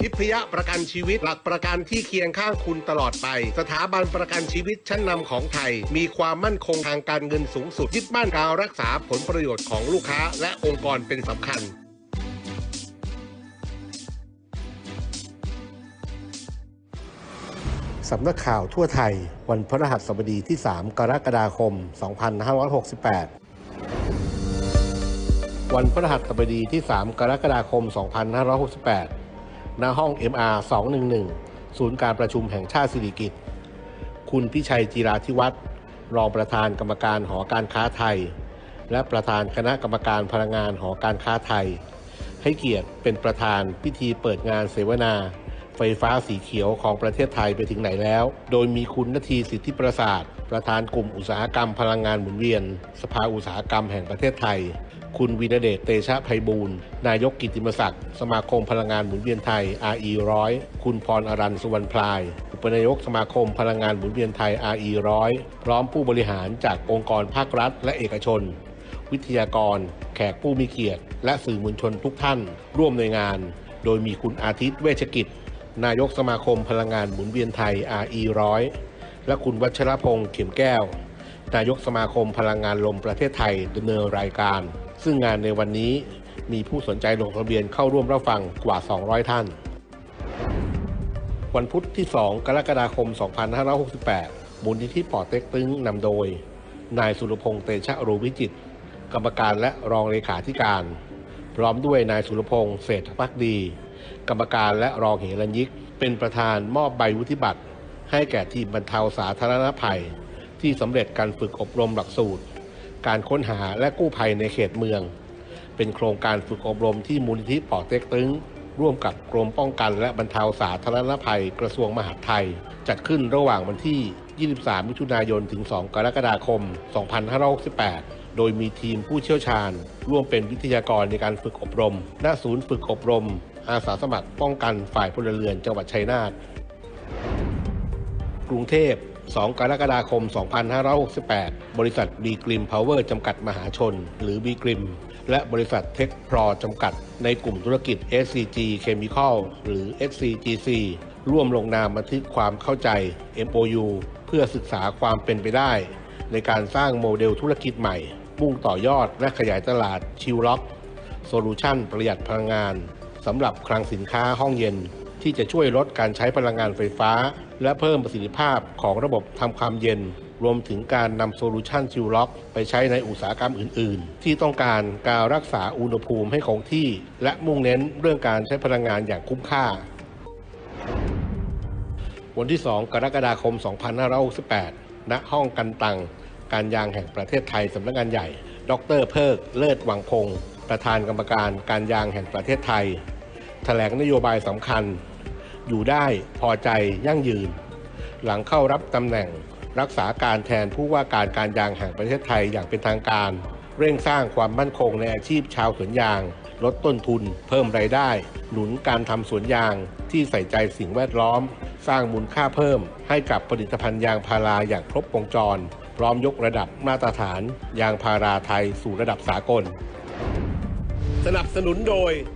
ทิพยประกันชีวิตหลักประกันที่เคียงข้างคุณตลอดไป สถาบันประกันชีวิตชั้นนำของไทย มีความมั่นคงทางการเงินสูงสุดยึดมั่นการรักษาผลประโยชน์ของลูกค้าและองค์กรเป็นสำคัญสำนักข่าวทั่วไทย วันพฤหัสบดีที่ 3 กรกฎาคม 2568 วันพฤหัสบดีที่ 3 กรกฎาคม 2568 ณห้อง MR 211 ศูนย์การประชุมแห่งชาติสิริกิติ์คุณพิชัยจีราธิวัฒน์รองประธานกรรมการหอการค้าไทย และประธานคณะกรรมการพลังงานหอการค้าไทย ให้เกียรติเป็นประธานพิธีเปิดงานเสวนา ไฟฟ้าสีเขียวของประเทศไทยไปถึงไหนแล้ว โดยมีคุณนาทีสิทธิประสาท ประธานกลุ่มอุตสาหกรรมพลังงานหมุนเวียน สภาอุตสาหกรรมแห่งประเทศไทย คุณวีระเดชเตชะไพบูลย์นายกกิติมศักดิ์ สมาคมพลังงานหมุนเวียนไทย RE ร้อยคุณพรอรันสุวรรณพลาย อุปนายกสมาคมพลังงานหมุนเวียนไทย RE ร้อยพร้อมผู้บริหารจากองค์กรภาครัฐ และเอกชน วิทยากร แขกผู้มีเกียรติ และสื่อมวลชนทุกท่าน ร่วมในงาน โดยมีคุณอาทิตย์เวชกิจ นายกสมาคมพลังงานหมุนเวียนไทย RE ร้อยและคุณวัชรพงษ์เข็มแก้ว นายกสมาคมพลังงานลมประเทศไทยดำเนินรายการ ซึ่งงานในวันนี้มีผู้สนใจลงทะเบียนเข้าร่วมรับฟังกว่า 200 ท่าน วันพุธที่ 2 กรกฎาคม 2568 มูลนิธิป่อเต็กตึงนำโดย นายสุรพงษ์เตชะรูวิจิต กรรมการและรองเลขาธิการ พร้อมด้วยนายสุรพงษ์เศรษฐพักดี กรรมการและรองเหรัญยิก เป็นประธานมอบใบวุฒิบัตร ให้แก่ทีมบรรเทาสาธารณภัย ที่สำเร็จการฝึกอบรมหลักสูตร การค้นหาและกู้ภัยในเขตเมือง เป็นโครงการฝึกอบรมที่มูลนิธิป่อเต็กตึงร่วมกับกรมป้องกันและบรรเทาสาธารณภัยกระทรวงมหาดไทย จัดขึ้นระหว่างวันที่ 23 มิถุนายน ถึง 2 กรกฎาคม 2568 โดยมีทีมผู้เชี่ยวชาญ ร่วมเป็นวิทยากรในการฝึกอบรมณศูนย์ฝึกอบรม อาสาสมัครป้องกันฝ่ายพลเรือนจังหวัดชัยนาทกรุงเทพ 2 กรกฎาคม 2568 บริษัทบีกริมพาวเวอร์จำกัดมหาชน หรือบีกริม และบริษัทเทคพรอจำกัด ในกลุ่มธุรกิจ SCG Chemical หรือ SCGC ร่วมลงนามบันทึกความเข้าใจ MOU เพื่อศึกษาความเป็นไปได้ ในการสร้างโมเดลธุรกิจใหม่มุ่งต่อยอดและขยายตลาดชิลล็อกโซลูชันประหยัดพลังงาน สำหรับคลังสินค้าห้องเย็น ที่จะช่วยลดการใช้พลังงานไฟฟ้า และเพิ่มประสิทธิภาพของระบบทำความเย็น รวมถึงการนำโซลูชันชิลล็อกไปใช้ในอุตสาหกรรมอื่น ๆ ที่ต้องการการรักษาอุณหภูมิให้คงที่ และมุ่งเน้นเรื่องการใช้พลังงานอย่างคุ้มค่า วันที่ 2 กรกฎาคม 2568ณห้องกันตังการยางแห่งประเทศไทยสำนักงานใหญ่ ดรเพิก เลิศวังพงศ์ประธานกรรมการการยางแห่งประเทศไทย ถลงนโยบายสำคัญ อยู่ได้พอใจยั่งยืน หลังเข้ารับตำแหน่งรักษาการแทนผู้ว่าการการยางแห่งประเทศไทยอย่างเป็นทางการ เร่งสร้างความมั่นคงในอาชีพชาวสวนยาง ลดต้นทุน เพิ่มรายได้ หนุนการทำสวนยางที่ใส่ใจสิ่งแวดล้อม สร้างมูลค่าเพิ่ม ให้กับผลิตภัณฑ์ยางพาราอย่างครบวงจร พร้อมยกระดับมาตรฐาน ยางพาราไทยสู่ระดับสากล สนับสนุนโดย